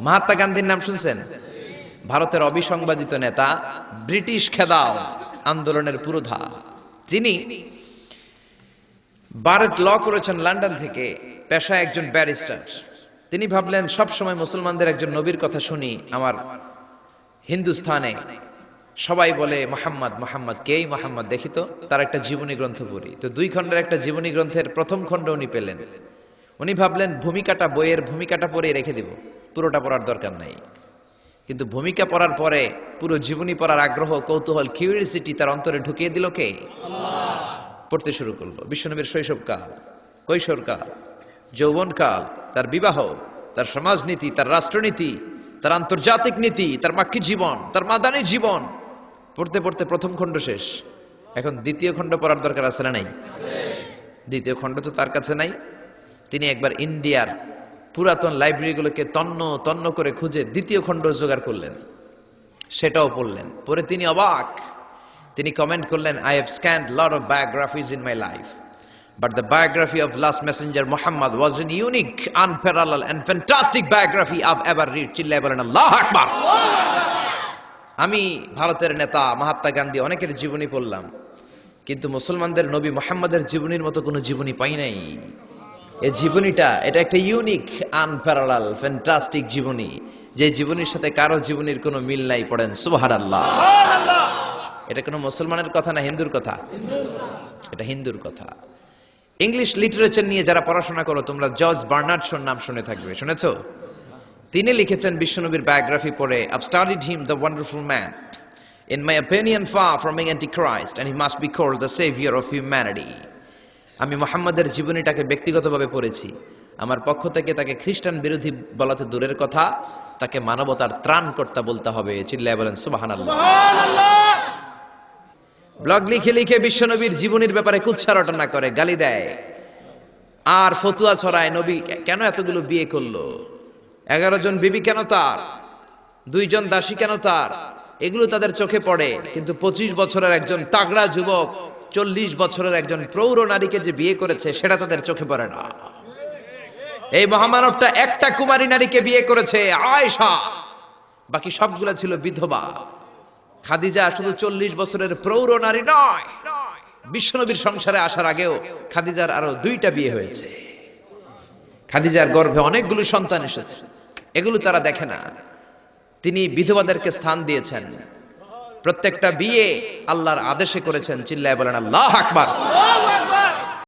মহাত্মা গান্ধীর নাম শুনছেন? ভারতের অবিসংবাদিত নেতা ব্রিটিশ খেদাও আন্দোলনের পুরোধা। যিনি বারেট ল করেছেন লন্ডন থেকে পেশায় একজন ব্যারিস্টার। তিনি ভাবলেন সব সময় মুসলমানদের একজন নবীর কথা শুনি আমার হিন্দুস্থানে। সবাই বলে, মোহাম্মদ মোহাম্মদ, কেই মোহাম্মদ? দেখি তো, তার একটা জীবনী গ্রন্থ পড়ি। তো দুই খণ্ডের একটা জীবনী গ্রন্থের প্রথম খণ্ড উনি পেলেন। উনি ভাবলেন, ভূমিকাটা বইয়ের ভূমিকাটা পড়ে রেখে দিব। পুরোটা পড়ার দরকার নাই। কিন্তু ভূমিকা পড়ার পরে পুরো জীবনী পড়ার আগ্রহ, কৌতূহল কিউরিয়াসিটি তার অন্তরে ঢুকিয়ে দিল কে? পড়তে শুরু করল। বিশ্বনবীর শৈশবকাল, কৈশোরকাল, যৌবনকাল, তার বিবাহ, তার সমাজনীতি, তার রাষ্ট্রনীতি, তার আন্তর্জাতিক নীতি, তার মাক্ষিক জীবন, তার মাদানী জীবন। পড়তে পড়তে প্রথম খণ্ড শেষ। এখন দ্বিতীয় খণ্ড পড়ার দরকার আছে না নাই? দ্বিতীয় খণ্ড তো তার কাছে নাই। তিনি একবার ইন্ডিয়ার পুরাতন লাইব্রেরিগুলোকে তন্ন তন্ন করে খুঁজে দ্বিতীয় খণ্ড জোগাড় করলেন। সেটাও পড়লেন। পরে তিনি অবাক। তিনি কমেন্ট করলেন I have scanned lot of biographies in my life but the biography of last messenger Muhammad was an unique biography I've ever read চিল্লায় বলেন, আল্লাহ আমি ভারতের নেতা মহাত্মা গান্ধী অনেকের জীবনী পড়লাম, কিন্তু মুসলমানদের নবী মোহাম্মদের জীবনীর মতো কোনো জীবনী পাই নাই। এই জীবনীটা এটা একটা ইউনিক আনপ্যারালাল ফ্যান্টাস্টিক জীবনী। যে জীবনীর সাথে কারও জীবনীর কোনো মিল নাই পড়েন সুবাহার আল্লাহ এটা কোনো মুসলমানের কথা না হিন্দুর কথা? এটা হিন্দুর কথা। ইংলিশ লিটারেচার নিয়ে যারা পড়াশোনা করো তোমরা জর্জ বার্নার্ড শোর নাম শুনে থাকবে শুনেছ? তিনি লিখেছেন বিশ্বনবীর বায়োগ্রাফি পড়ে I've studied him the wonderful man in my opinion ফা from anti Christ and he must be called the saviour of humanity আমি মোহাম্মদের জীবনীটাকে ব্যক্তিগতভাবে পড়েছি। আমার পক্ষ থেকে তাকে খ্রিস্টান বিরোধী বলাতে দূরের কথা তাকে মানবতার ত্রাণ ত্রাণকর্তা বলতে হবে চিল্লায় বলেন সুবাহান ব্লগ লিখে লিখে বিশ্বনবীর জীবনীর ব্যাপারে কুৎসা রটনা করে গালি দেয়। আর ফতুয়া ছড়ায় নবী কেন এতগুলো বিয়ে করল? এগারো জন বিবি কেন তার? দুইজন দাসী কেন তার? এগুলো তাদের চোখে পড়ে কিন্তু পঁচিশ বছরের একজন তাগড়া যুবক চল্লিশ বছরের একজন প্রৌঢ় নারীকে যে বিয়ে করেছে, সেটা তাদের চোখে পড়ে না। এই মহামানবটা একটা কুমারী নারীকে বিয়ে করেছে আয়সা বাকি সবগুলা ছিল বিধবা। খাদিজা শুধু চল্লিশ বছরের প্রৌঢ় নারী নয়, বিশ্বনবীর সংসারে আসার আগেও খাদিজার আরও দুইটা বিয়ে হয়েছে। খাদিজার গর্ভে অনেকগুলো সন্তান এসেছে। এগুলো তারা দেখে না। তিনি বিধবাদেরকে স্থান দিয়েছেন। প্রত্যেকটা বিয়ে আল্লাহর আদেশে করেছেন। চিল্লায় বলেন আল্লাহ আকবার।